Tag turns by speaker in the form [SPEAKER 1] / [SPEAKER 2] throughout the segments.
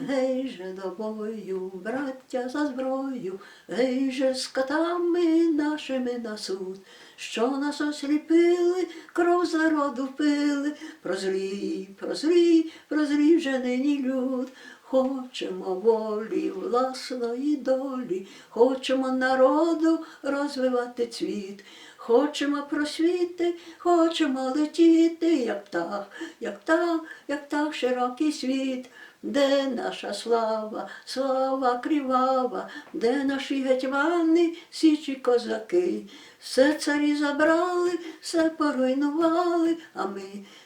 [SPEAKER 1] Гей же до бою, браття за зброю, гей же з катами нашими на суд, що нас осліпили, кров з народу пили, прозрій, прозрій, прозрій вже нині люд. Хочемо волі, власної долі, хочемо народу розвивати цвіт, хочемо просвіти, хочемо летіти, як птах, як птах, як птах широкий світ. Де наша слава, слава крівава, де наші гетьмани, січі козаки, все царі забрали, все поруйнували, а ми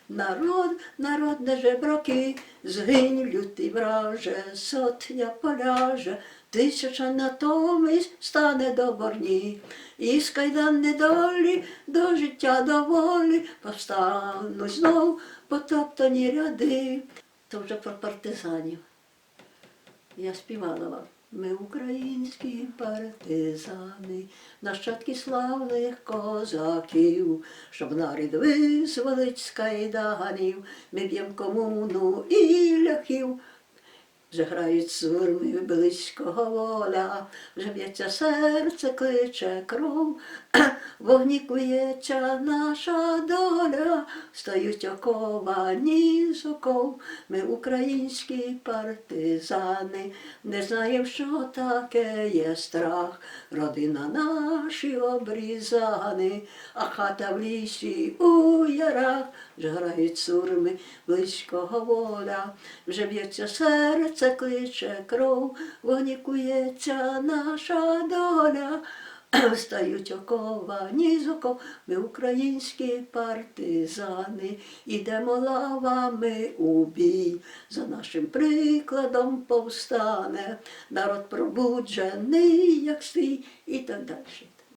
[SPEAKER 1] народ, народ не жебраки, згинь лютий враже, сотня поляже, тисяча натомість стане до борні, і з кайдан недолі до життя доволі повстануть знов потоптані ряди. То вже про партизанів. Я співала вам. Ми українські партизани, нащадки славних козаків, щоб нарід визволить з кайданів, ми б'єм комуну і ляхів. Вже грають сурми близького воля, вже б'ється серце, кличе кров, вогні кується наша доля, стають оковані оков. Ми українські партизани, не знаємо, що таке є страх. Родина наші обрізани, а хата в лісі у ярах, вже грають сурми близького воля, вже б'ється серце, кличе кров, вогні кується наша доля. Стають оковані з оков, ми українські партизани, ідемо лавами у бій, за нашим прикладом повстане, народ пробуджений, як свій, і так далі.